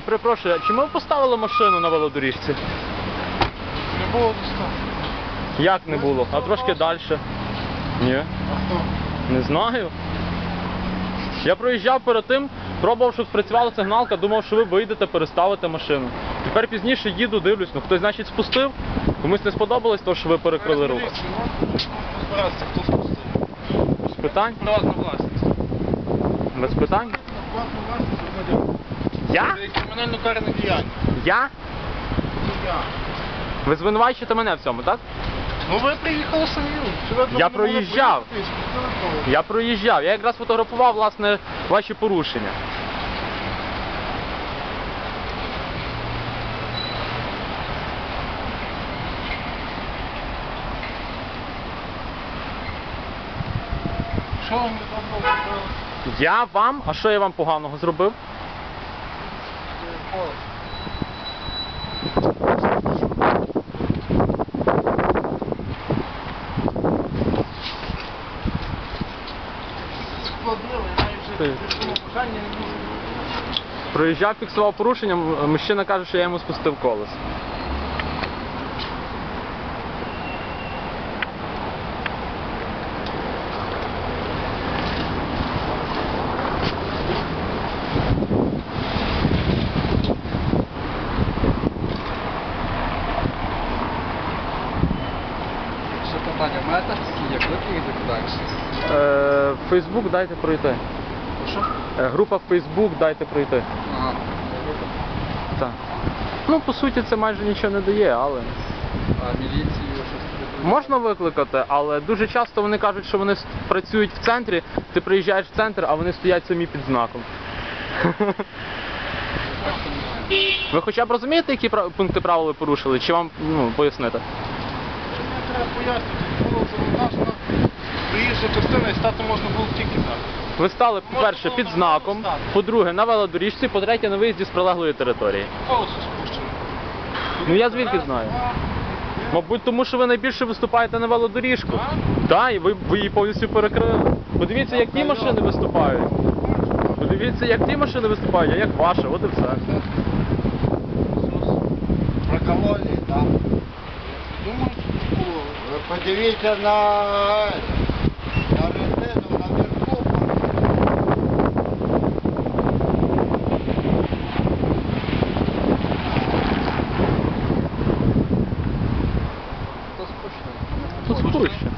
перепрошую, а чому ви поставили машину на велодоріжці? Не було достатньо. Як не було? А трошки далі. Ні. А хто? Не знаю. Я проїжджав перед тим, пробував, щоб спрацювала сигналка, думав, що ви вийдете, переставите машину. Тепер пізніше їду, дивлюсь, ну хтось, значить, спустив, комусь не сподобалось то, що ви перекрили рух. Ну, розбиратися, хто спустив. Без питань? Приватна власність. Без питань? Приватна власність. Я? Кримінально карне діяння. Я? Я. Ви звинувачуєте мене в цьому, так? Ну ви приїхали самі. Ви Я не могли проїжджав. і Я проїжджав, я якраз фотографував, власне, ваші порушення. Що вам не зробили? Я вам, а що я вам поганого зробив? Складили, я маю вже не можу. Проїжджав, фіксував порушення, мужчина каже, що я йому спустив колесо. Далі? Е, Фейсбук дайте пройти. Що? Е, група Фейсбук дайте пройти. Ага. Так. Ну, по суті, це майже нічого не дає, але. А міліцію щось? Можна викликати, але дуже часто вони кажуть, що вони працюють в центрі, ти приїжджаєш в центр, а вони стоять самі під знаком. Ви хоча б розумієте, які пункти правил ви порушили, чи вам ну, пояснити? Треба пояснити, було завантажена проїжджа частина і стати можна було тільки так. Ви стали, по-перше, під знаком, по-друге, на велодоріжці, по-третє, на виїзді з прилеглої території. Колесо спущено. Ну я звідки знаю? Мабуть, тому що ви найбільше виступаєте на велодоріжку. Так, і ви, ви її повністю перекрили. Подивіться, як ті машини виступають. Подивіться, як ті машини виступають, а як ваша, от і все. Прокололи, да. Думаю, подивіться на резину наверху. То спущено. Тут спущено.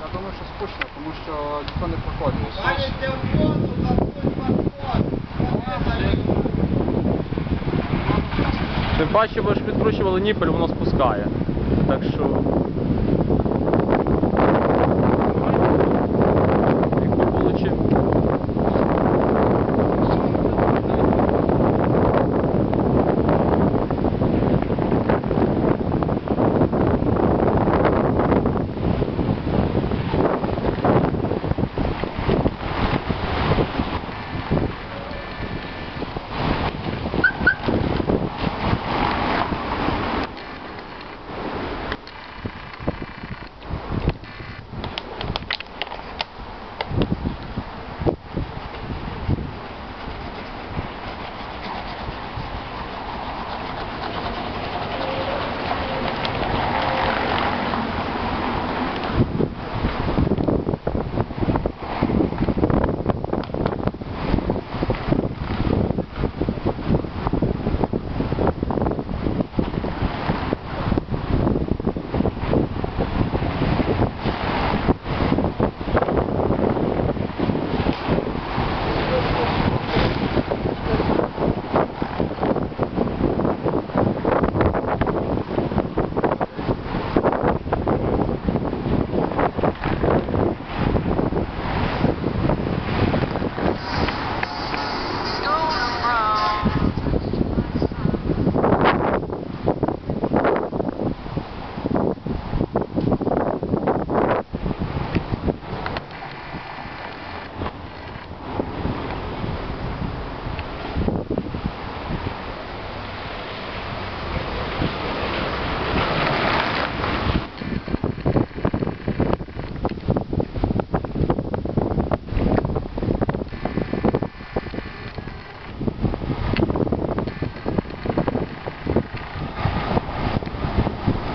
Я думаю, що спущено, тому що ніхто не проходив. Станете в воду, там будет подход. Паче ви ж підкручували ніпель, воно спускає. Так що